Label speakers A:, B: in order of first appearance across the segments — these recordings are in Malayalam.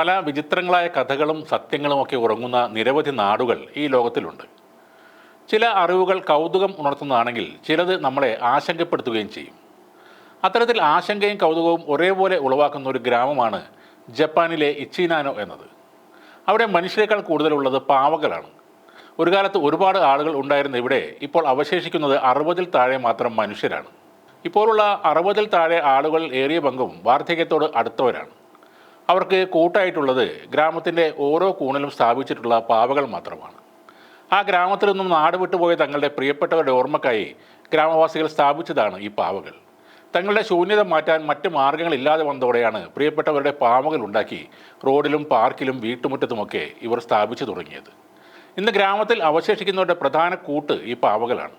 A: പല വിചിത്രങ്ങളായ കഥകളും സത്യങ്ങളും ഒക്കെ ഉറങ്ങുന്ന നിരവധി നാടുകൾ ഈ ലോകത്തിലുണ്ട്. ചില അറിവുകൾ കൗതുകം ഉണർത്തുന്നതാണെങ്കിൽ ചിലത് നമ്മളെ ആശങ്കപ്പെടുത്തുകയും ചെയ്യും. അത്തരത്തിൽ ആശങ്കയും കൗതുകവും ഒരേപോലെ ഉളവാക്കുന്ന ഒരു ഗ്രാമമാണ് ജപ്പാനിലെ ഇച്ചിനാനോ എന്നത്. അവിടെ മനുഷ്യരെക്കാൾ കൂടുതലുള്ളത് പാവകളാണ്. ഒരു കാലത്ത് ഒരുപാട് ആളുകൾ ഉണ്ടായിരുന്ന ഇവിടെ ഇപ്പോൾ അവശേഷിക്കുന്നത് അറുപതിൽ താഴെ മാത്രം മനുഷ്യരാണ്. ഇപ്പോഴുള്ള അറുപതിൽ താഴെ ആളുകൾ ഏറിയ പങ്കും വാർദ്ധക്യത്തോട് അടുത്തവരാണ്. അവർക്ക് കൂട്ടായിട്ടുള്ളത് ഗ്രാമത്തിന്റെ ഓരോ കൂണിലും സ്ഥാപിച്ചിട്ടുള്ള പാവകൾ മാത്രമാണ്. ആ ഗ്രാമത്തിൽ നിന്നും നാട് വിട്ടുപോയ തങ്ങളുടെ പ്രിയപ്പെട്ടവരുടെ ഓർമ്മക്കായി ഗ്രാമവാസികൾ സ്ഥാപിച്ചതാണ് ഈ പാവകൾ. തങ്ങളുടെ ശൂന്യത മാറ്റാൻ മറ്റ് മാർഗങ്ങളില്ലാതെ വന്നതോടെയാണ് പ്രിയപ്പെട്ടവരുടെ പാവകൾ ഉണ്ടാക്കി റോഡിലും പാർക്കിലും വീട്ടുമുറ്റത്തുമൊക്കെ ഇവർ സ്ഥാപിച്ചു തുടങ്ങിയത്. ഇന്ന് ഗ്രാമത്തിൽ അവശേഷിക്കുന്നവരുടെ പ്രധാന കൂട്ട് ഈ പാവകളാണ്.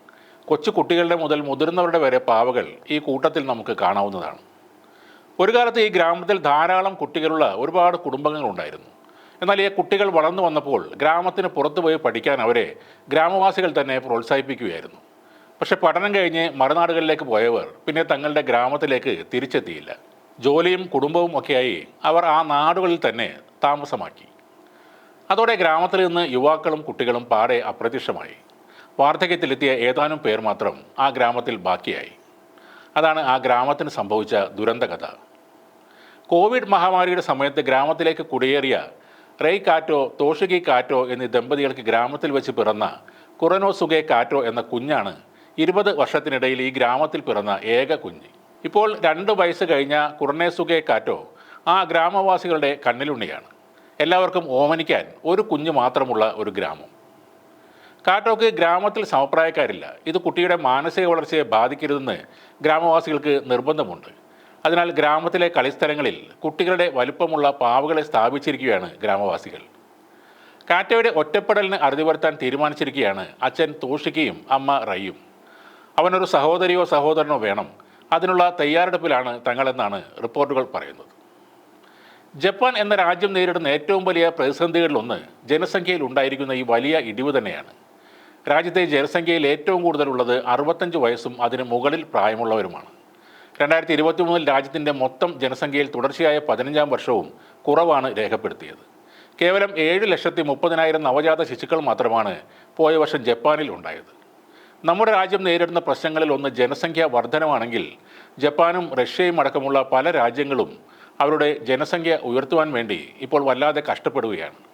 A: കൊച്ചു കുട്ടികളുടെ മുതൽ മുതിർന്നവരുടെ വരെ പാവകൾ ഈ കൂട്ടത്തിൽ നമുക്ക് കാണാവുന്നതാണ്. ഒരു കാലത്ത് ഈ ഗ്രാമത്തിൽ ധാരാളം കുട്ടികളുള്ള ഒരുപാട് കുടുംബങ്ങളുണ്ടായിരുന്നു. എന്നാൽ ഈ കുട്ടികൾ വളർന്നു വന്നപ്പോൾ ഗ്രാമത്തിന് പുറത്തുപോയി പഠിക്കാൻ അവരെ ഗ്രാമവാസികൾ തന്നെ പ്രോത്സാഹിപ്പിക്കുകയായിരുന്നു. പക്ഷെ പഠനം കഴിഞ്ഞ് മറുനാടുകളിലേക്ക് പോയവർ പിന്നെ തങ്ങളുടെ ഗ്രാമത്തിലേക്ക് തിരിച്ചെത്തിയില്ല. ജോലിയും കുടുംബവും ഒക്കെയായി അവർ ആ നാടുകളിൽ തന്നെ താമസമാക്കി. അതോടെ ഗ്രാമത്തിൽ നിന്ന് യുവാക്കളും കുട്ടികളും പാടെ അപ്രത്യക്ഷമായി. വാർദ്ധക്യത്തിലെത്തിയ ഏതാനും പേർ മാത്രം ആ ഗ്രാമത്തിൽ ബാക്കിയായി. അതാണ് ആ ഗ്രാമത്തിന് സംഭവിച്ച ദുരന്ത കഥ കോവിഡ് മഹാമാരിയുടെ സമയത്ത് ഗ്രാമത്തിലേക്ക് കുടിയേറിയ റെയ് കാറ്റോ തോഷികി കാറ്റോ എന്നീ ദമ്പതികൾക്ക് ഗ്രാമത്തിൽ വെച്ച് പിറന്ന കുറനോ സുഗെ കാറ്റോ എന്ന കുഞ്ഞാണ് ഇരുപത് വർഷത്തിനിടയിൽ ഈ ഗ്രാമത്തിൽ പിറന്ന ഏക കുഞ്ഞ്. ഇപ്പോൾ രണ്ട് വയസ്സ് കഴിഞ്ഞ കുറനേ സുഗെ കാറ്റോ ആ ഗ്രാമവാസികളുടെ കണ്ണിലുണ്ണിയാണ്. എല്ലാവർക്കും ഓമനിക്കാൻ ഒരു കുഞ്ഞ് മാത്രമുള്ള ഒരു ഗ്രാമം. കാറ്റോക്ക് ഗ്രാമത്തിൽ സമപ്രായക്കാരില്ല. ഇത് കുട്ടിയുടെ മാനസിക വളർച്ചയെ ബാധിക്കരുതെന്ന് ഗ്രാമവാസികൾക്ക് നിർബന്ധമുണ്ട്. അതിനാൽ ഗ്രാമത്തിലെ കളിസ്ഥലങ്ങളിൽ കുട്ടികളുടെ വലുപ്പമുള്ള പാവകളെ സ്ഥാപിച്ചിരിക്കുകയാണ് ഗ്രാമവാസികൾ. കാറ്റയുടെ ഒറ്റപ്പെടലിന് അറുതി വരുത്താൻ തീരുമാനിച്ചിരിക്കുകയാണ് അച്ഛൻ തോഷിക്കയും അമ്മ റയ്യും. അവനൊരു സഹോദരിയോ സഹോദരനോ വേണം. അതിനുള്ള തയ്യാറെടുപ്പിലാണ് തങ്ങളെന്നാണ് റിപ്പോർട്ടുകൾ പറയുന്നത്. ജപ്പാൻ എന്ന രാജ്യം നേരിടുന്ന ഏറ്റവും വലിയ പ്രതിസന്ധികളിലൊന്ന് ജനസംഖ്യയിൽ ഉണ്ടായിരിക്കുന്ന ഈ വലിയ ഇടിവ് തന്നെയാണ്. രാജ്യത്തെ ജനസംഖ്യയിൽ ഏറ്റവും കൂടുതലുള്ളത് അറുപത്തഞ്ച് വയസ്സും അതിന് മുകളിൽ പ്രായമുള്ളവരുമാണ്. രണ്ടായിരത്തി ഇരുപത്തി മൂന്നിൽ രാജ്യത്തിന്റെ മൊത്തം ജനസംഖ്യയിൽ തുടർച്ചയായ പതിനഞ്ചാം വർഷവും കുറവാണ് രേഖപ്പെടുത്തിയത്. കേവലം ഏഴ് ലക്ഷത്തി മുപ്പതിനായിരം നവജാത ശിശുക്കൾ മാത്രമാണ് പോയ വർഷം ജപ്പാനിൽ ഉണ്ടായത്. നമ്മുടെ രാജ്യം നേരിടുന്ന പ്രശ്നങ്ങളിൽ ഒന്ന് ജനസംഖ്യ വർധനമാണെങ്കിൽ ജപ്പാനും റഷ്യയും അടക്കമുള്ള പല രാജ്യങ്ങളും അവരുടെ ജനസംഖ്യ ഉയർത്തുവാൻ വേണ്ടി ഇപ്പോൾ വല്ലാതെ കഷ്ടപ്പെടുകയാണ്.